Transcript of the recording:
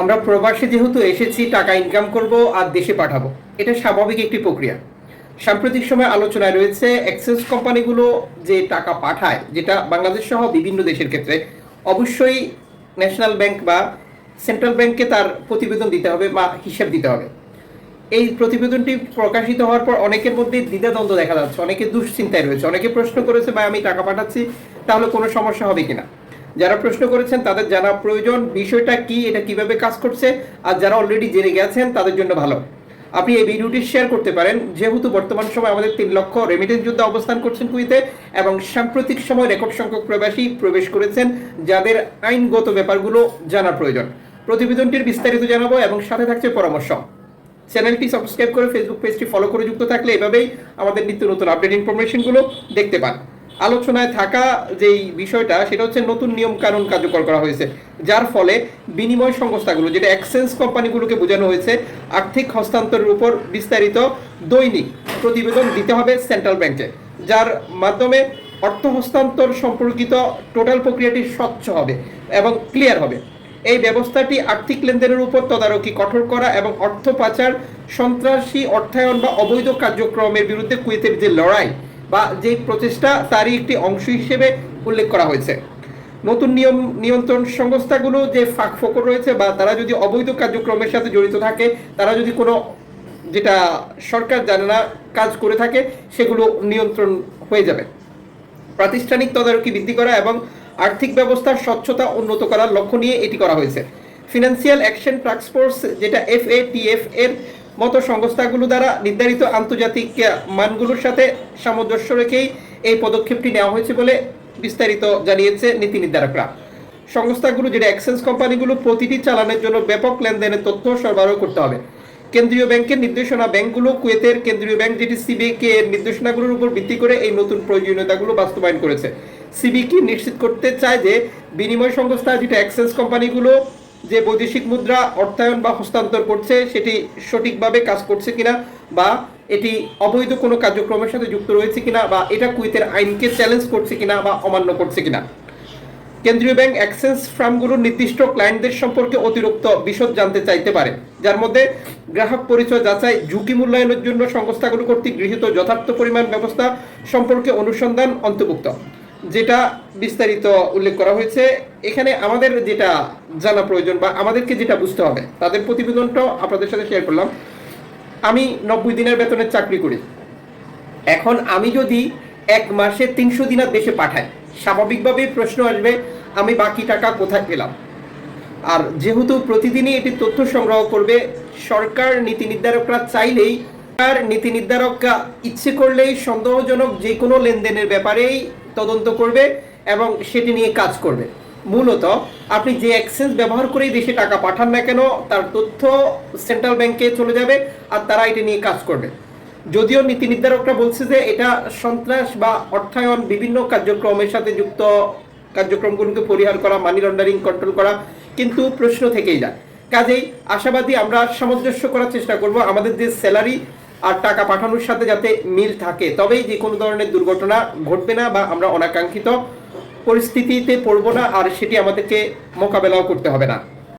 আমরা প্রবাসে যেহেতু এসেছি, টাকা ইনকাম করব আর দেশে পাঠাবো। এটা স্বাভাবিক একটি প্রক্রিয়া। সাম্প্রতিক সময় আলোচনায় রয়েছে এক্সেস কোম্পানিগুলো যে টাকা পাঠায়, যেটা বাংলাদেশ সহ বিভিন্ন দেশের ক্ষেত্রে অবশ্যই ন্যাশনাল ব্যাংক বা সেন্ট্রাল ব্যাংককে তার প্রতিবেদন দিতে হবে বা হিসাব দিতে হবে। এই প্রতিবেদনটি প্রকাশিত হওয়ার পর অনেকের মধ্যে দ্বিধাদ্বন্দ্ব দেখা যাচ্ছে, অনেকে দুশ্চিন্তায় রয়েছে, অনেকে প্রশ্ন করেছে বা আমি টাকা পাঠাচ্ছি, তাহলে কোনো সমস্যা হবে কিনা? যারা প্রশ্ন করেছেন, তাদের জানা প্রয়োজন। বিষয়টা কি, এটা কীভাবে কাজ করছে, আর যারা অলরেডি জেনে গেছেন, তাদের জন্য ভালো। আপনি এই ভিডিওটি শেয়ার করতে পারেন। যেহেতু বর্তমান সময় আমাদের তিন লক্ষ রেমিটেন্স যুদ্ধ অবস্থান করছেন কুইতে এবং সাম্প্রতিক সময় রেকর্ড সংখ্যক প্রবাসী প্রবেশ করেছেন, যাদের আইনগত ব্যাপারগুলো জানা প্রয়োজন। প্রতিবেদনটির বিস্তারিত জানাব, এবং সাথে থাকছে পরামর্শ। চ্যানেলটি সাবস্ক্রাইব করে ফেসবুক পেজটি ফলো করে যুক্ত থাকলে এভাবেই আমাদের নিত্য নতুন আপডেট ইনফরমেশনগুলো দেখতে পান। আলোচনায় থাকা যেই বিষয়টা, সেটা হচ্ছে নতুন নিয়ম কানুন কার্যকর করা হয়েছে। যার ফলে বিনিময় সংস্থাগুলো, যেটা এক্সচেঞ্জ কোম্পানিগুলোকে বোঝানো হয়েছে, আর্থিক হস্তান্তরের উপর বিস্তারিত দৈনিক প্রতিবেদন দিতে হবে সেন্ট্রাল ব্যাংকে যার মাধ্যমে অর্থ হস্তান্তর সম্পর্কিত টোটাল প্রক্রিয়াটি স্বচ্ছ হবে এবং ক্লিয়ার হবে। এই ব্যবস্থাটি আর্থিক লেনদেনের উপর তদারকি কঠোর করা এবং অর্থ পাচার, সন্ত্রাসী অর্থায়ন বা অবৈধ কার্যক্রমের বিরুদ্ধে কুয়েতের যে লড়াই বা যে প্রচেষ্টা তারই একটি অংশ হিসেবে উল্লেখ করা হয়েছে। নতুন নিয়ম, নিয়ন্ত্রণ সংস্থাগুলো যে ফাঁক ফোকর রয়েছে বা তারা যদি অবৈধ কার্যক্রমের সাথে জড়িত থাকে, তারা যদি কোনো যেটা সরকার জানে না কাজ করে থাকে, সেগুলো নিয়ন্ত্রণ হয়ে যাবে। প্রাতিষ্ঠানিক তদারকি বৃদ্ধি করা এবং আর্থিক ব্যবস্থার স্বচ্ছতা উন্নত করার লক্ষ্য নিয়ে এটি করা হয়েছে। ফিনান্সিয়াল অ্যাকশন টাস্কফোর্স যেটা এফ এফএটিএফ এর মতো সংস্থাগুলো দ্বারা নির্ধারিত আন্তর্জাতিক মানগুলোর সাথে সামঞ্জস্য রেখেই এই পদক্ষেপটি নেওয়া হয়েছে বলে বিস্তারিত জানিয়েছে নীতি নির্ধারকরা। সংস্থাগুলো যেটা এক্সচেঞ্জ কোম্পানিগুলো প্রতিটি চালানের জন্য ব্যাপক লেনদেনের তথ্য সরবরাহ করতে হবে। কেন্দ্রীয় ব্যাংকের নির্দেশনা ব্যাংকগুলো কুয়েতের কেন্দ্রীয় ব্যাংক যেটি সিবিকে এর নির্দেশনাগুলোর উপর ভিত্তি করে এই নতুন প্রয়োজনীয়তাগুলো বাস্তবায়ন করেছে। সিবিকি নিশ্চিত করতে চায় যে বিনিময় সংস্থা যেটা এক্সচেঞ্জ কোম্পানিগুলো যে বৈদেশিক মুদ্রা অর্থায়ন বা হস্তান্তর করছে, সেটি সঠিকভাবে কাজ করছে কিনা বা এটি অবৈধ কোনো কার্যক্রমের সাথে যুক্ত রয়েছে কিনা বা এটা কুয়েতের আইনকে চ্যালেঞ্জ করছে কিনা বা অমান্য করছে কিনা। কেন্দ্রীয় ব্যাংক অ্যাক্সেস ফার্মগুলোর নির্দিষ্ট ক্লায়েন্টদের সম্পর্কে অতিরিক্ত বিশদ জানতে চাইতে পারে। যার মধ্যে গ্রাহক পরিচয় যাচাই, ঝুঁকি মূল্যায়নের জন্য সংস্থাগুলো কর্তৃক গৃহীত যথার্থ পরিমাণ ব্যবস্থা সম্পর্কে অনুসন্ধান অন্তর্ভুক্ত। যেটা বিস্তারিত উল্লেখ করা হয়েছে, এখানে আমাদের যেটা জানা প্রয়োজন বা আমাদেরকে যেটা বুঝতে হবে, তাদের প্রতিবেদনটাও আপনাদের সাথে শেয়ার করলাম। আমি নব্বই দিনের বেতনের চাকরি করি। এখন আমি যদি এক মাসে তিনশো দিনার দেশে পাঠাই স্বাভাবিকভাবেই প্রশ্ন আসবে, আমি বাকি টাকা কোথায় পেলাম? আর যেহেতু প্রতিদিনই এটি তথ্য সংগ্রহ করবে, সরকার নীতি নির্ধারকরা চাইলেই আর নীতি নির্ধারকরা ইচ্ছে করলেই সন্দেহজনক যে কোনো লেনদেনের ব্যাপারেই তদন্ত করবে এবং সেটি নিয়ে কাজ করবে। মূলত, আপনি যে এক্সচেঞ্জ ব্যবহার করেই দেশে টাকা পাঠান না কেন, তার তথ্য সেন্ট্রাল ব্যাংকে চলে যাবে আর তারা এটি নিয়ে কাজ করবে। যদিও নীতি নির্ধারকরা বলছে যে এটা সন্ত্রাস বা অর্থায়ন বিভিন্ন কার্যক্রমের সাথে যুক্ত কার্যক্রমগুলোকে পরিহার করা মানি লন্ডারিং কন্ট্রোল করা কিন্তু প্রশ্ন থেকেই যায়। কাজেই আশাবাদী আমরা সামঞ্জস্য করার চেষ্টা করব। আমাদের যে স্যালারি আর টাকা পাঠানোর সাথে যাতে মিল থাকে। তবেই যে কোনো ধরনের দুর্ঘটনা ঘটবে না বা আমরা অনাকাঙ্ক্ষিত পরিস্থিতিতে পড়ব না, আর সেটি আমাদেরকে মোকাবেলাও করতে হবে না।